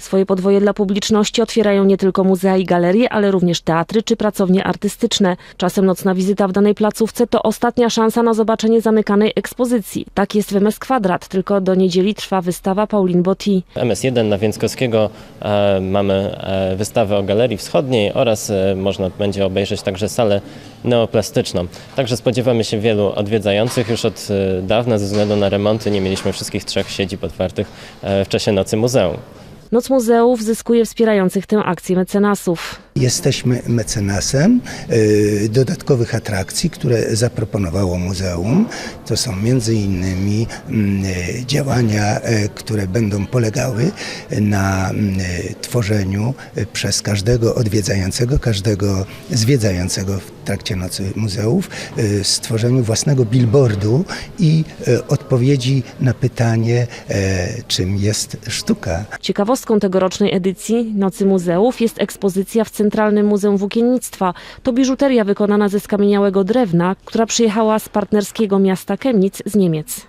Swoje podwoje dla publiczności otwierają nie tylko muzea i galerie, ale również teatry czy pracownie artystyczne. Czasem nocna wizyta w danej placówce to ostatnia szansa na zobaczenie zamykanej ekspozycji. Tak jest w MS Kwadrat, tylko do niedzieli trwa wystawa Pauline Botti. MS1 na Więckowskiego e, mamy e, wystawę o Galerii Wschodniej oraz e, można będzie obejrzeć także salę neoplastyczną. Także spodziewamy się wielu odwiedzających. Już od e, dawna ze względu na remonty nie mieliśmy wszystkich trzech siedzib otwartych e, w czasie Nocy Muzeum. Noc muzeów zyskuje wspierających tę akcję mecenasów. Jesteśmy mecenasem y, dodatkowych atrakcji, które zaproponowało muzeum. To są między innymi mm, y, działania, y, które będą polegały na mm, tworzeniu przez każdego odwiedzającego, każdego zwiedzającego w trakcie nocy muzeów, stworzeniu własnego billboardu i odpowiedzi na pytanie, czym jest sztuka. Ciekawostką tegorocznej edycji Nocy Muzeów jest ekspozycja w Centralnym Muzeum Włókiennictwa. To biżuteria wykonana ze skamieniałego drewna, która przyjechała z partnerskiego miasta Chemnitz z Niemiec.